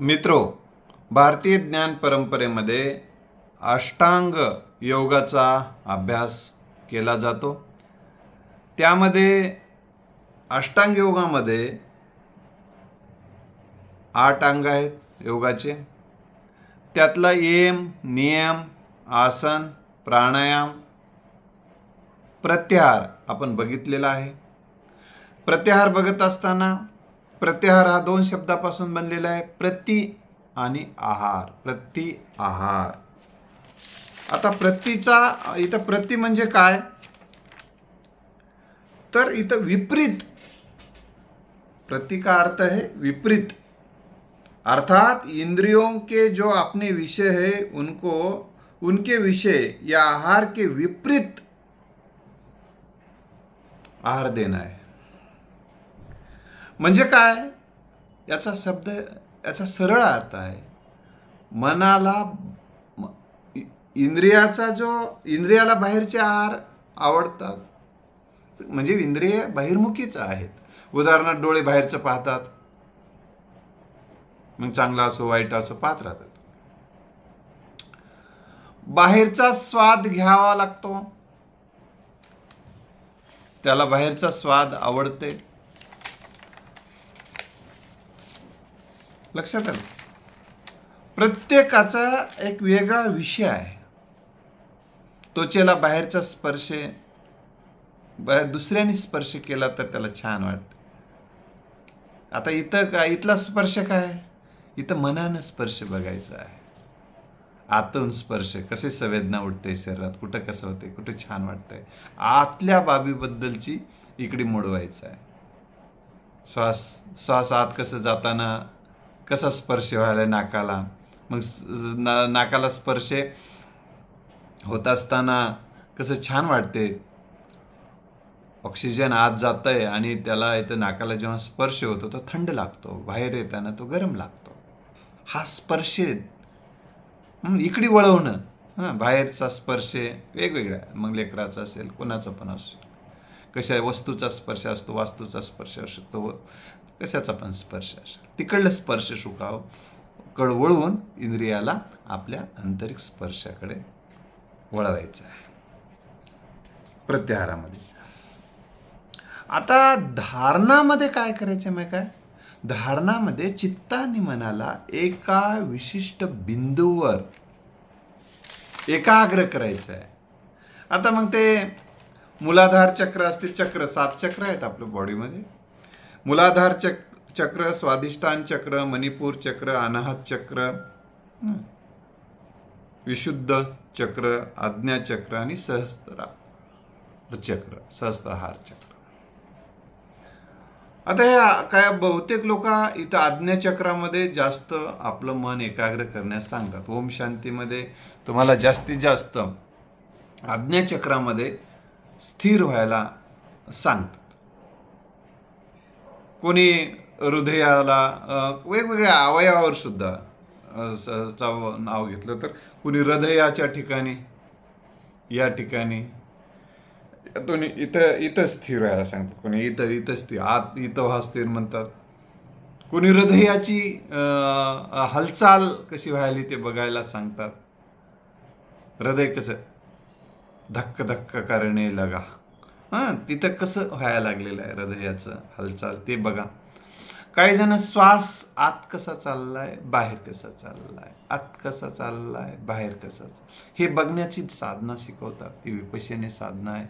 मित्रो भारतीय ज्ञान परंपरेमध्ये अष्टांग योगाचा अभ्यास केला जातो. त्यामध्ये अष्टांग योगामध्ये आठ अंग आहेत योगाचे. त्यातला एम नियम आसन प्राणायाम प्रत्याहार आपण बघितलेला आहे. प्रत्याहार बघत असताना प्रत्याहार हा दोन शब्दापासून बनलेला आहे. प्रति आणि आहार. प्रति आहार. आता प्रतीचा इथं प्रति म्हणजे काय? तर इथं विपरीत. प्रति का अर्थ है विपरीत. अर्थात इंद्रियों के जो अपने विषय है उनको उनके विषय या आहार के विपरीत आहार देना है। म्हणजे काय? याचा शब्द याचा सरळ अर्थ आहे. मनाला इंद्रियाचा जो इंद्रियाला बाहेरचे आहार आवडतात म्हणजे इंद्रिय बाहेरमुखीच आहेत. उदाहरणार्थ डोळे बाहेरचं पाहतात मग चांगला असो वाईट असो पाहत राहतात. बाहेरचा स्वाद घ्यावा लागतो. त्याला बाहेरचा स्वाद आवडते. लक्षात आलं? प्रत्येकाचा एक वेगळा विषय आहे. त्वचेला बाहेरचा स्पर्श बाहेर दुसऱ्याने स्पर्श केला तर त्याला छान वाटतं. आता इथं काय इथला स्पर्श काय? इथं मनानं स्पर्श बघायचा आहे. आतून स्पर्श कसे संवेदना उठते शरीरात कुठं कसं होते कुठं छान वाटतंय. आतल्या बाबीबद्दलची इकडे मोडवायचं आहे. श्वास श्वास आत कसं जाताना कसा स्पर्श व्हायला नाकाला? मग ना नाकाला स्पर्श होत असताना कसं छान वाटते? ऑक्सिजन आत जात आहे आणि त्याला इथं नाकाला जेव्हा स्पर्श होतो तो थंड लागतो. बाहेर येताना तो गरम लागतो. हा स्पर्श इकडे वळवणं. हां बाहेरचा स्पर्श वेगवेगळा मग लेकराचा असेल कोणाचा पण असू. कशा वस्तूचा स्पर्श असतो वास्तूचा स्पर्श असू शकतो. कशाचा पण स्पर्श असेल. तिकडलं स्पर्श सुखाव. कडवळून इंद्रियाला आपल्या आंतरिक स्पर्शाकडे वळवायचं आहे. प्रत्याहारामध्ये. आता धारणामध्ये काय करायचं मग काय धारणामध्ये चित्ताने मनाला एका विशिष्ट बिंदूवर एकाग्र करायचं आहे. आता मग ते मुलाधार चक्र असते चक्र सात चक्र आहेत आपल्या बॉडीमध्ये मुलाधार चक चक्र स्वाधिष्ठान चक्र मणिपूर चक्र अनाहत चक्र विशुद्ध चक्र आज्ञा चक्र आणि सहस्त्र चक्र सहस्त्रहार चक्र. आता हे काय बहुतेक लोक इथं आज्ञाचक्रामध्ये जास्त आपलं मन एकाग्र करण्यास सांगतात. ओम शांतीमध्ये तुम्हाला जास्तीत जास्त आज्ञाचक्रामध्ये स्थिर व्हायला सांगतात. कोणी हृदयाला वेगवेगळ्या अवयवावर सुद्धा स- चा नाव घेतलं तर कुणी हृदयाच्या ठिकाणी या ठिकाणी दोन्ही इथं इथं स्थिर व्हायला सांगतात. कोणी इथं इथं स्थिर आत इथं व्हा स्थिर म्हणतात. कोणी हृदयाची हालचाल कशी व्हायली ते बघायला सांगतात. हृदय कसं? धक्क धक्क करणे लगा. हां तिथं कसं व्हायला लागलेलं आहे हृदयाचं हालचाल ते बघा. काही जण श्वास आत कसा चाललाय बाहेर कसा चाललाय आत कसा चाललाय बाहेर कसा चाललाय हे बघण्याची साधना शिकवतात. ती विपशेने साधना आहे.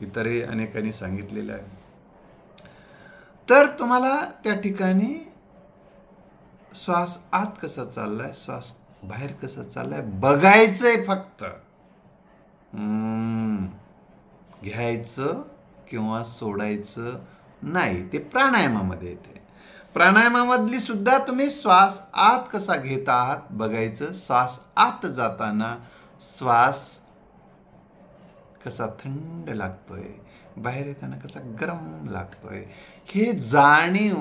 इतरही अनेकांनी सांगितलेलं आहे. तर तुम्हाला त्या ठिकाणी श्वास आत कसा चाललाय श्वास बाहेर कसा चाललाय बघायचंय फक्त. हम्म. घ्यायचं किंवा सोडायचं नाही ते प्राणायामामध्ये येते. प्राणायामामधली सुद्धा तुम्ही श्वास आत कसा घेत आहात बघायचं. श्वास आत जाताना श्वास कसा थंड लागतोय बाहेर येताना कसा गरम लागतोय हे जाणीव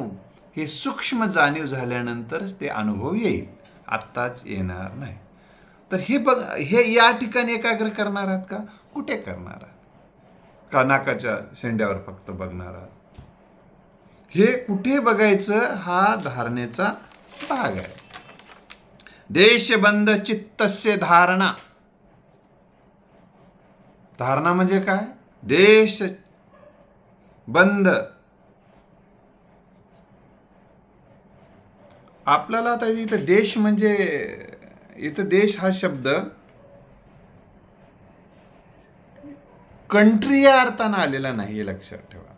हे सूक्ष्म जाणीव झाल्यानंतरच ते अनुभव येईल. आत्ताच येणार नाही. तर हे बघ हे या ठिकाणी एकाग्र करणार आहात का? कुठे करणार आहात? का नाकाच्या शेंड्यावर फक्त बघणार आहात. हे कुठे बघायचं? हा धारणेचा भाग आहे. देशबंद चित्तस्य धारणा. धारणा म्हणजे काय? देश बंद आपल्याला आता इथं देश म्हणजे इथं देश हा शब्द कंट्री या अर्थानं आलेला नाही हे लक्षात ठेवा.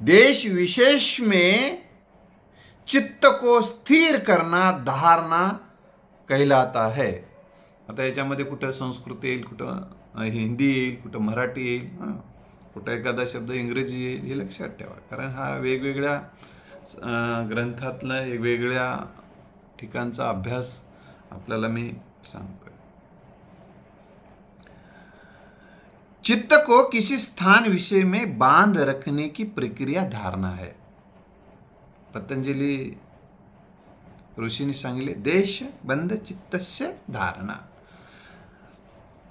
देश विशेष में चित्त को स्थिर करना धारणा कहलाता है. आता याच्यामध्ये कुठं संस्कृत येईल कुठं हिंदी येईल कुठं मराठी येईल कुठं एखादा शब्द इंग्रजी येईल हे लक्षात ठेवा. कारण हा वेगवेगळ्या ग्रंथातला वेगवेगळ्या ठिकाणचा अभ्यास आपल्याला मी सांगतोय. चित्त को किसी स्थान विषय में बांध रखने की प्रक्रिया धारणा है। पतंजली ऋषीने सांगितले देश बंद चित्तस्य धारणा।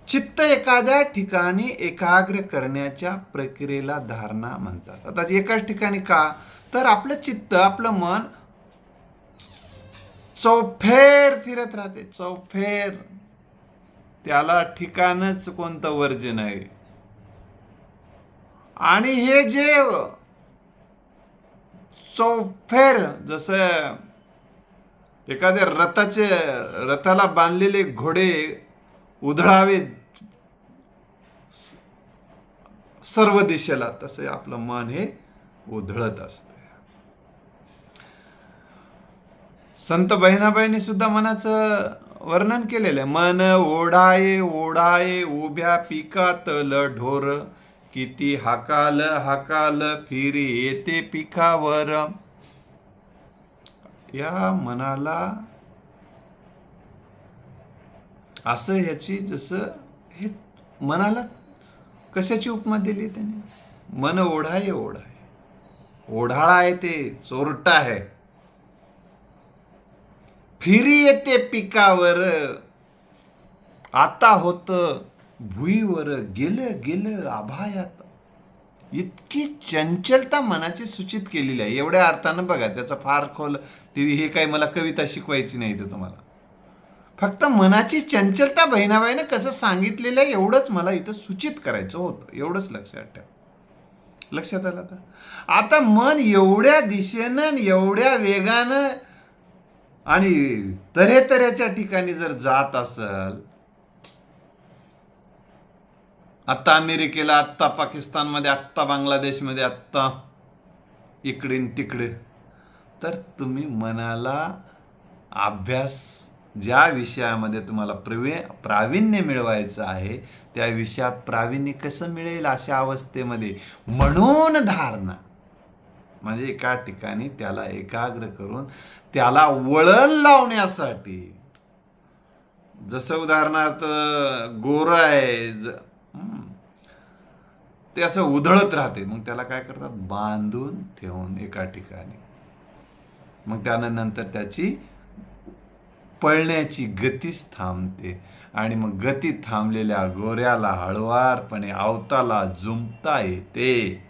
चित्त एखाद्या ठिकाणी एकाग्र करण्याच्या प्रक्रियेला धारणा म्हणतात। आता एकाच ठिकाणी का तर आपलं चित्त आपलं मन चौफेर फिरत राहते चौफेर. त्याला ठिकाणच कोणतं वर्जन आहे? आणि हे जे चौफेर जसं एखाद्या रथाचे रथाला बांधलेले घोडे उधळावे सर्व दिशेला तसे आपलं मन हे उधळत असते. संत बहिणाबाईंनी सुद्धा मनाचं वर्णन केलेलं आहे. मन ओढाये ओढाये उभ्या पिकातल ढोर. किती हाकाल हाकाल फिरी येते पिकावर. या मनाला असं ह्याची जसं हे मनाला कशाची उपमा दिली त्याने? मन ओढाये ओढाय. ओढाळा आहे ते चोरटा आहे फिरी येते पिकावर. आता होतं भुईवर गेलं गेलं आभायात इतकी चंचलता मनाची सूचित केलेली आहे. एवढ्या अर्थानं बघा त्याचा फार खोल ते हे काही मला कविता शिकवायची नाही ते तुम्हाला. फक्त मनाची चंचलता बहिणाबाईनं कसं सांगितलेलं आहे एवढंच मला इथं सूचित करायचं होतं. एवढंच लक्षात ठेवा. लक्षात आलं आता? आता मन एवढ्या दिशेनं एवढ्या वेगानं आणि तऱ्हेतऱ्हेच्या ठिकाणी जर जात असल आत्ता अमेरिकेला आत्ता पाकिस्तानमध्ये आत्ता बांगलादेशमध्ये आत्ता इकडे तिकडे. तर तुम्ही मनाला अभ्यास ज्या विषयामध्ये तुम्हाला प्रवे प्रावीण्य मिळवायचं आहे त्या विषयात प्रावीण्य कसं मिळेल अशा अवस्थेमध्ये? म्हणून धारणा. म्हणजे एका ठिकाणी त्याला एकाग्र करून त्याला वळण लावण्यासाठी. जसं उदाहरणार्थ गोर आहे ज- ते असं उधळत राहते. मग त्याला काय करतात? बांधून ठेवून एका ठिकाणी. मग त्यानंतर त्याची पळण्याची गतीच थांबते. आणि मग गती थांबलेल्या गोऱ्याला हळवारपणे अवताला जुंपता येते.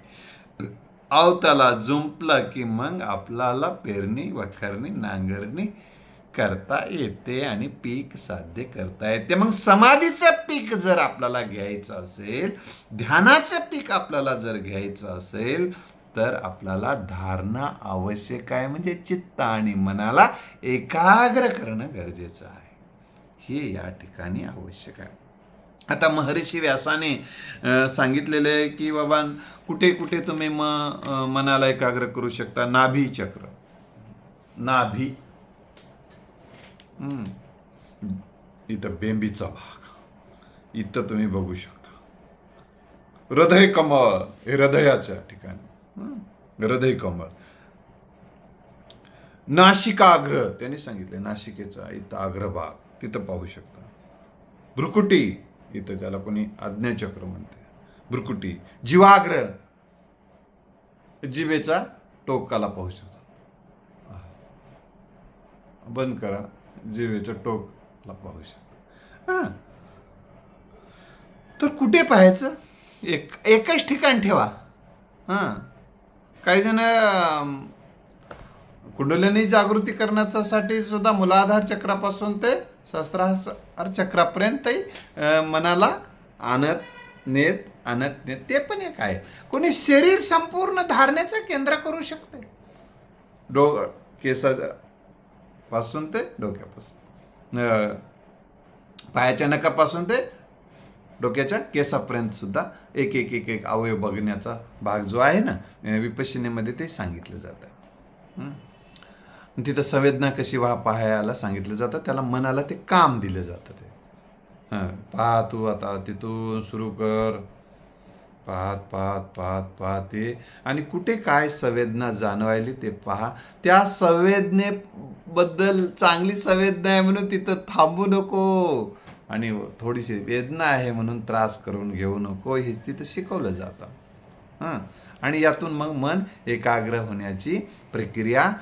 अवताला जुंपला की मग आपल्याला पेरणी वखरणी नांगरणी करता येते आणि पीक साध्य करता येते. मग समाधीचं पीक जर आपल्याला घ्यायचं असेल ध्यानाचं पीक आपल्याला जर घ्यायचं असेल तर आपल्याला धारणा आवश्यक आहे. म्हणजे चित्त आणि मनाला एकाग्र करणं गरजेचं आहे. हे या ठिकाणी आवश्यक आहे. आता महर्षी व्यासाने सांगितलेलं आहे की बाबा कुठे कुठे तुम्ही म मनाला एकाग्र करू शकता? नाभी चक्र. नाभी इथं बेंबीचा भाग. इथं तुम्ही बघू शकता. हृदय कमळ हे हृदयाच्या ठिकाणी. हृदय कमळ. नाशिकाग्र त्यांनी सांगितले नाशिकेचा इथं अग्रभाग तिथं पाहू शकता. भ्रुकुटी इथं त्याला कोणी आज्ञाचक्र म्हणते. भ्रुकुटी. जीवाग्र जिवेचा टोकाला पाहू शकता. बंद करा. जीवेचं टोकला पाहू शकतो हां. तर कुठे पाहायचं? एक एकच ठिकाण ठेवा. हां. काही जण कुंडलिनी जागृती करण्यासाठी सुद्धा मुलाधार चक्रापासून ते सहस्रार चक्रापर्यंतही मनाला आणत नेत आणत नेत ते पण एक आहे. कोणी शरीर संपूर्ण धारण्याचं केंद्र करू शकते. डो केसा पासून ते डोक्यापासून. पायाच्या नकापासून ते डोक्याच्या केसापर्यंत सुद्धा एक एक एक एक अवयव बघण्याचा भाग जो आहे ना अं, विपश्यनेमध्ये ते सांगितलं जातं. तिथं संवेदना कशी वा पाहायला सांगितलं जातं. त्याला मनाला ते काम दिलं जातं ते. हां पाहा तू आता तिथून सुरू कर. पाहत पाहत पाहत पाहते. ते आणि कुठे काय संवेदना जाणवायली ते पहा. त्या संवेदनेबद्दल चांगली संवेदना आहे म्हणून तिथं थांबू नको. आणि थोडीशी वेदना आहे म्हणून त्रास करून घेऊ नको. हे तिथं शिकवलं जातं. हां. आणि यातून मग मन एकाग्र होण्याची प्रक्रिया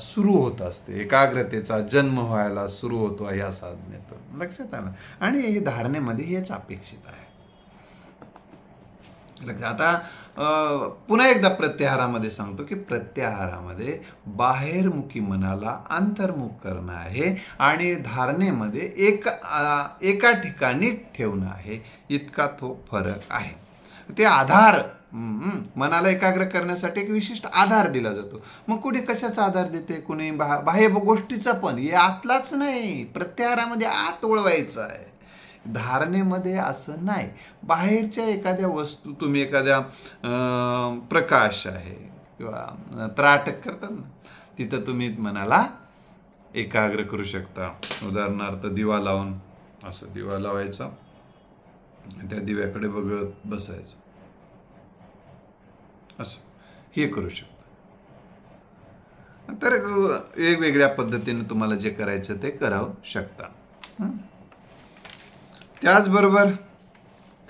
सुरू होत असते. एकाग्रतेचा जन्म व्हायला सुरू होतो या साधनेतून. लक्षात आलं? आणि हे धारणेमध्ये हेच अपेक्षित आहे. आता पुन्हा एकदा प्रत्याहारामध्ये सांगतो की प्रत्याहारामध्ये बाहेरमुखी मनाला अंतर्मुख करणं आहे आणि धारणेमध्ये एक एका ठिकाणी ठेवणं आहे. इतका तो फरक आहे. ते आधार मनाला एकाग्र करण्यासाठी एक विशिष्ट आधार दिला जातो. मग कुणी कशाचा आधार देते? कुणी बा बाह्य गोष्टीचा पण. हे आतलाच नाही. प्रत्याहारामध्ये आत ओळवायचं आहे. धारणेमध्ये असं नाही. बाहेरच्या एखाद्या वस्तू तुम्ही एखाद्या प्रकाश आहे किंवा त्राटक करतात ना तिथं तुम्ही मनाला एकाग्र करू शकता. उदाहरणार्थ दिवा लावून असं दिवा लावायचा त्या दिव्याकडे बघत बसायचं. असं हे करू शकता. तर वेगवेगळ्या पद्धतीने तुम्हाला जे करायचं ते करावं शकता. हं? त्याचबरोबर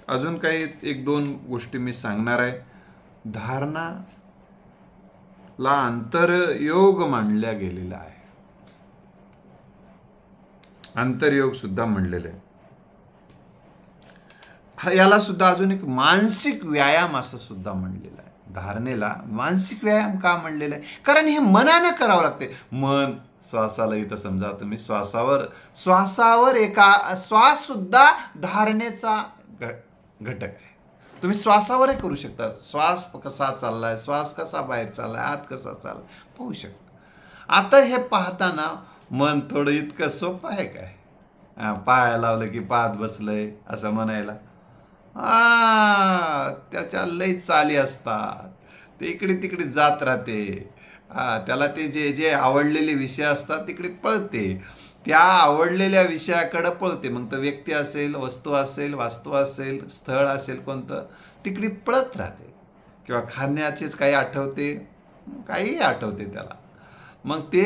अजून काही एक दोन गोष्टी मी सांगणार आहे. धारणाला आंतरयोग मानल्या गेलेला आहे. आंतरयोग सुद्धा म्हणलेले आहे. हा याला सुद्धा अजून एक मानसिक व्यायाम असं सुद्धा म्हणलेलं आहे. धारणेला मानसिक व्यायाम का म्हणलेला आहे? कारण हे मनानं करावं लागते मन श्वासाला इथं समजा तुम्ही श्वासावर श्वासावर एका श्वास सुद्धा धारणेचा घटक आहे. तुम्ही श्वासावरही करू शकता. श्वास कसा चाललाय श्वास कसा बाहेर चाललाय आत कसा चाललाय पाहू शकता. आता हे पाहताना मन थोडं इतकं सोपं आहे काय? पाया लावलं की पाहत बसलंय असं म्हणायला. आ त्याच्या लई चाली असतात. ते इकडे तिकडे जात राहते. त्याला ते जे जे आवडलेले विषय असतात तिकडे पळते. त्या आवडलेल्या विषयाकडं पळते. मग तो व्यक्ती असेल वस्तू असेल वास्तू असेल स्थळ असेल कोणतं तिकडे पळत राहते. किंवा खाण्याचेच काही आठवते? काही आठवते त्याला. मग ते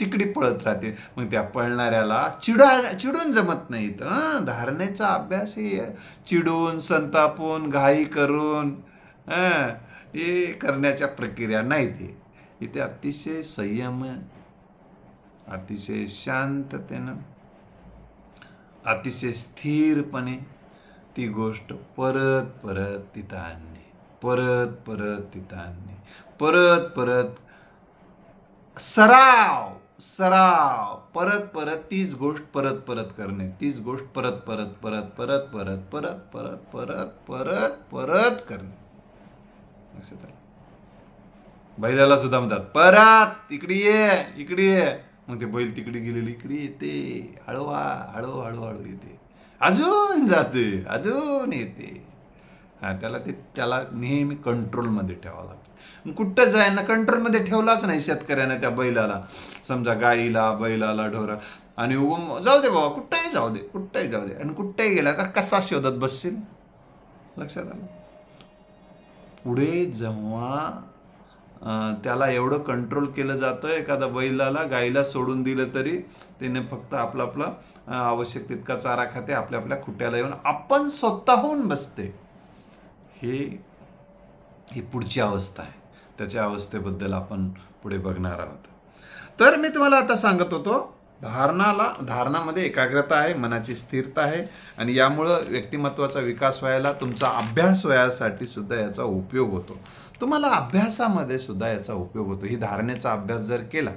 तिकडे पळत राहते. मग त्या पळणाऱ्याला चिडा चिडून जमत नाहीत धारणेचा अभ्यास हे चिडून संतापून घाई करून हे करण्याच्या प्रक्रिया नाही ते. इथे अतिशय संयम अतिशय शांततेनं अतिशय स्थिरपणे ती गोष्ट परत परत तिथं आणणे परत परत तिथं आणणे परत परत सराव सराव परत परत तीच गोष्ट परत परत करणे तीच गोष्ट परत परत परत परत परत परत परत परत परत परत करणे लक्षात आलं? बैलाला सुद्धा म्हणतात परत इकडे ये इकडे ये. मग ते बैल तिकडे गेलेली इकडे येते हळवा हळू हळू हळू येते. अजून जाते अजून येते. हा त्याला ते त्याला नेहमी कंट्रोलमध्ये ठेवावं लागतं. मग कुठं जायना कंट्रोलमध्ये ठेवलाच नाही शेतकऱ्यानं त्या बैलाला. समजा गाईला बैलाला ढोरा. आणि उगम जाऊ दे बाबा कुठंही जाऊ दे कुठंही जाऊ दे. आणि कुठंही गेला तर कसा शोधत बसशील? लक्षात आलं? पुढे जेव्हा त्याला एवढं कंट्रोल केलं जातं एखाद्या बैलाला गाईला सोडून दिलं तरी त्याने फक्त आपला आपला आवश्यक तितका चारा खाते आपल्या आपल्या खुट्याला येऊन आपण स्वतःहून बसते. हे ही पुढची अवस्था आहे. त्याच्या अवस्थेबद्दल आपण पुढे बघणार आहोत. तर मी तुम्हाला आता सांगत होतो धारणाला धारणामध्ये एकाग्रता आहे मनाची स्थिरता आहे आणि यामुळं व्यक्तिमत्वाचा विकास व्हायला तुमचा अभ्यास व्हायसाठी सुद्धा याचा उपयोग होतो. तुम्हाला अभ्यासामध्ये सुद्धा याचा उपयोग होतो. ही धारणेचा अभ्यास जर केला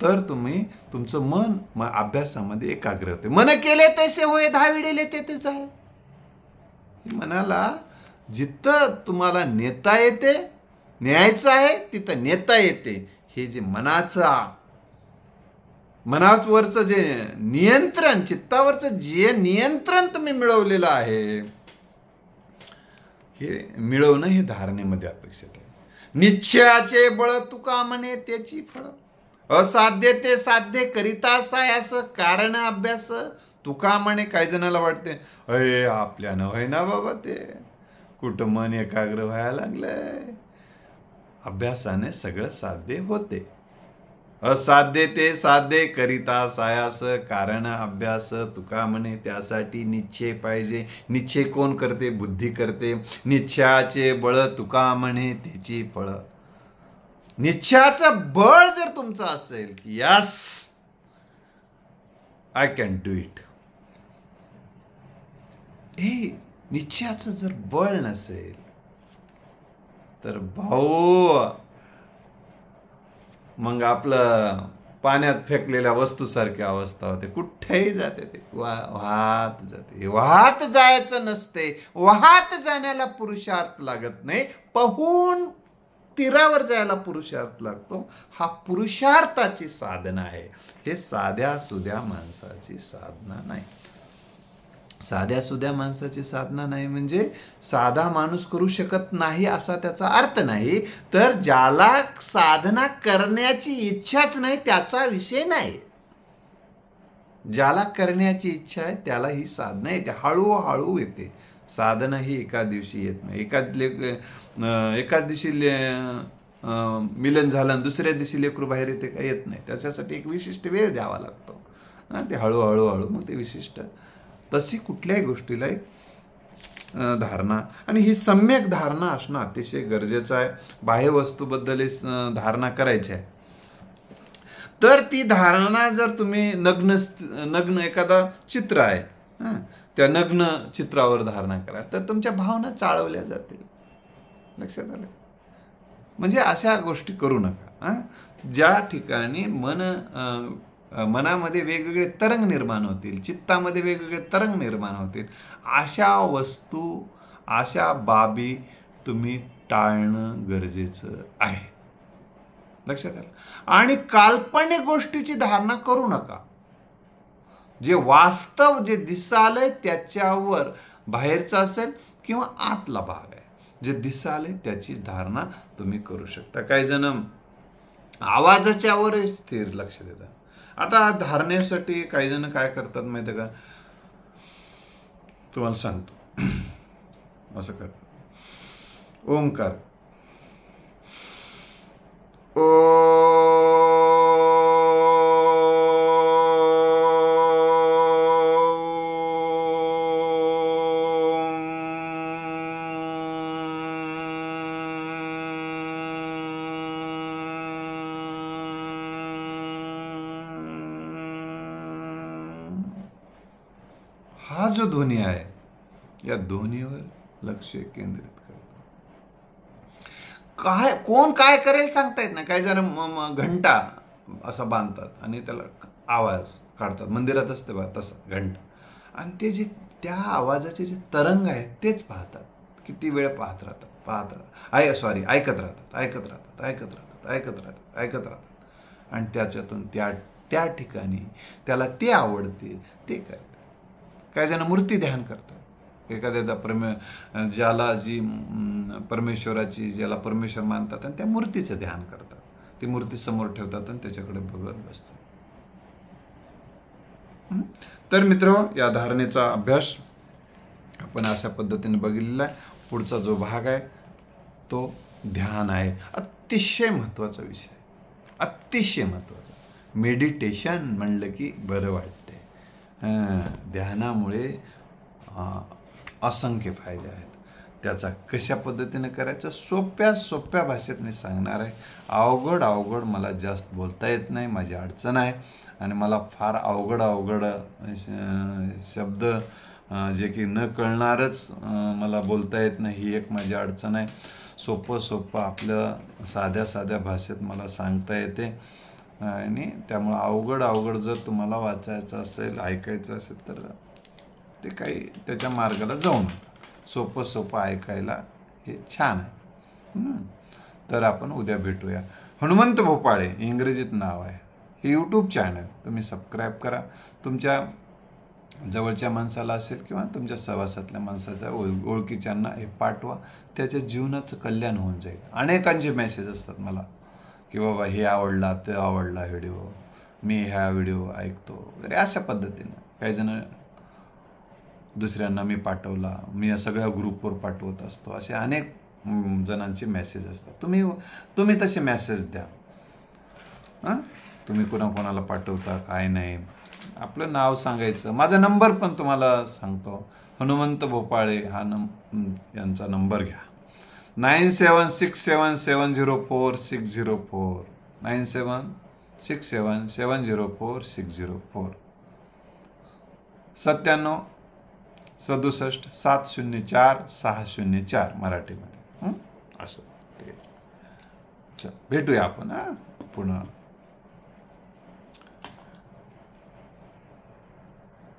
तर तुम्ही तुमचं मन अभ्यासामध्ये एकाग्र होते. मन केले तसे होय धाविडेले ते तेच आहे मनाला जिथं तुम्हाला नेता येते न्यायचं आहे तिथं नेता येते. हे जे मनाचा मनावरचं जे नियंत्रण चित्तावरचं जे नियंत्रण तुम्ही मिळवलेलं आहे हे मिळवणं हे धारणेमध्ये अपेक्षित आहे. निश्चयाचे बळ तुका म्हणे त्याची फळ. असाध्य ते साध्य करिता सायास कारण अभ्यास. तुका म्हणे काही जणाला वाटते अय आपल्यानं होय ना बाबा ते. कुठं मन एकाग्र व्हायला लागलंय? अभ्यासाने सगळं साध्य होते. असाध्य ते साध्य करिता सायास कारण अभ्यास तुका म्हणे त्यासाठी निश्चय पाहिजे. निश्चय कोण करते? बुद्धी करते. निश्चयाचे बळ तुका म्हणे त्याची फळ. निश्चयाचं बळ जर तुमचं असेल की yes I can do it हे निश्चयाचं जर बळ नसेल तर भाऊ मग आपलं पाण्यात फेकलेल्या वस्तूसारखी अवस्था होते. कुठेही जाते ते. वा वाहत जाते. वाहत जायचं नसते. वाहत जाण्याला पुरुषार्थ लागत नाही. पाहून तीरावर जायला पुरुषार्थ लागतो. हा पुरुषार्थाची साधना आहे. हे साध्या सुध्या माणसाची साधना नाही. साध्या सुध्या माणसाची साधना नाही म्हणजे साधा माणूस करू शकत नाही असा त्याचा अर्थ नाही. तर ज्याला साधना करण्याची इच्छाच नाही त्याचा विषय नाही. ज्याला करण्याची इच्छा आहे त्याला ही साधना येते. हळूहळू येते. साधना ही एका दिवशी येत नाही. एका एकाच दिवशी ले मिलन झालं आणि दुसऱ्या दिवशी लेकरू बाहेर येते का येत नाही. त्याच्यासाठी एक विशिष्ट वेळ द्यावा लागतो. ते हळूहळू हळू मग ते विशिष्ट तशी कुठल्याही गोष्टीला एक धारणा. आणि ही सम्यक धारणा असणं अतिशय गरजेचं आहे. बाह्य वस्तूबद्दल धारणा करायची आहे. तर ती धारणा जर तुम्ही नग्न नग्न एखादा चित्र आहे हं, त्या नग्न चित्रावर धारणा करा तर तुमच्या भावना चाळवल्या जातील. लक्षात आलं? म्हणजे अशा गोष्टी करू नका ज्या ठिकाणी मन मनामध्ये वेगवेगळे तरंग निर्माण होतील चित्तामध्ये वेगवेगळे तरंग निर्माण होतील. अशा वस्तू अशा बाबी तुम्ही टाळणं गरजेचं आहे. लक्षात आलं? आणि काल्पनिक गोष्टीची धारणा करू नका. जे वास्तव जे दिसालंय त्याच्यावर बाहेरचं असेल किंवा आतला भाग आहे. जे दिसालंय त्याची धारणा तुम्ही करू शकता. काही जण आवाजाच्यावरच स्थिर लक्ष देतात. आता धारणेसाठी काही जण काय करतात माहिती का? तुम्हाला सांगतो. असं करतात. ओंकार. ओ ध्वनी आहे. या ध्वनीवर लक्ष केंद्रित करतो. काय कोण काय करेल सांगता येत नाही. काही जण घंटा असा बांधतात आणि त्याला आवाज काढतात. मंदिरात असते बा तसा घंटा. आणि ते जे त्या आवाजाचे जे तरंग आहेत तेच पाहतात. किती वेळ पाहत राहतात पाहत राहतात. आय सॉरी ऐकत राहतात ऐकत राहतात ऐकत राहतात ऐकत राहतात ऐकत राहतात. आणि त्याच्यातून त्या त्या ठिकाणी त्याला ते आवडते ते काय? काही जण मूर्ती ध्यान करतात. एखाद्या परमे ज्याला जी परमेश्वराची ज्याला परमेश्वर मानतात आणि त्या मूर्तीचं ध्यान करतात. ती मूर्ती समोर ठेवतात आणि त्याच्याकडे बघत बसतात. तर मित्र या धारणेचा अभ्यास आपण अशा पद्धतीने बघितलेला आहे. पुढचा जो भाग आहे तो ध्यान आहे. अतिशय महत्त्वाचा विषय अतिशय महत्त्वाचा. मेडिटेशन म्हणलं की बरं वाटतं. ध्यानामुळे असंख्य फायदे आहेत. त्याचा कशा पद्धतीने करायचा? सोप्या सोप्या भाषेत मी सांगणार आहे. अवघड अवघड मला जास्त बोलता येत नाही माझी अडचण आहे. आणि मला फार अवघड अवघड श- शब्द जे की न कळणारच मला बोलता येत नाही ही एक माझी अडचण आहे. सोपं सोपं आपलं साध्या साध्या भाषेत मला सांगता येते. आणि त्यामुळं अवघड अवघड जर तुम्हाला वाचायचं असेल ऐकायचं असेल तर ते काही त्याच्या मार्गाला जाऊ नका. सोपं सोपं ऐकायला हे छान आहे. तर आपण उद्या भेटूया. हनुमंत भोपाळे इंग्रजीत नाव आहे. हे यूट्यूब चॅनल तुम्ही सबस्क्राईब करा. तुमच्या जवळच्या माणसाला असेल किंवा तुमच्या सहवासातल्या माणसाच्या ओळ ओळखीच्यांना हे पाठवा. त्याच्या जीवनाचं कल्याण होऊन जाईल. अनेकांचे मेसेज असतात मला. की बाबा हे आवडला ते आवडला व्हिडिओ मी ह्या व्हिडिओ ऐकतो. वगैरे अशा पद्धतीनं. काही जण दुसऱ्यांना मी पाठवला. मी या सगळ्या ग्रुपवर पाठवत असतो. असे अनेक जणांचे मेसेज असतात. तुम्ही तुम्ही तसे मेसेज द्या. हां? तुम्ही कोणाकोणाला पाठवता काय नाही. आपलं नाव सांगायचं. माझा नंबर पण तुम्हाला सांगतो. हनुमंत भोपाळे हा नम यांचा नंबर घ्या. Nine seven six seven seven zero four six zero four. Nine seven six seven seven zero four six zero four. सत्त्याण्णव सदुसष्ट सात शून्य चार सहा शून्य चार मराठीमध्ये. असं चल, भेटूया आपण हां? पुन्हा.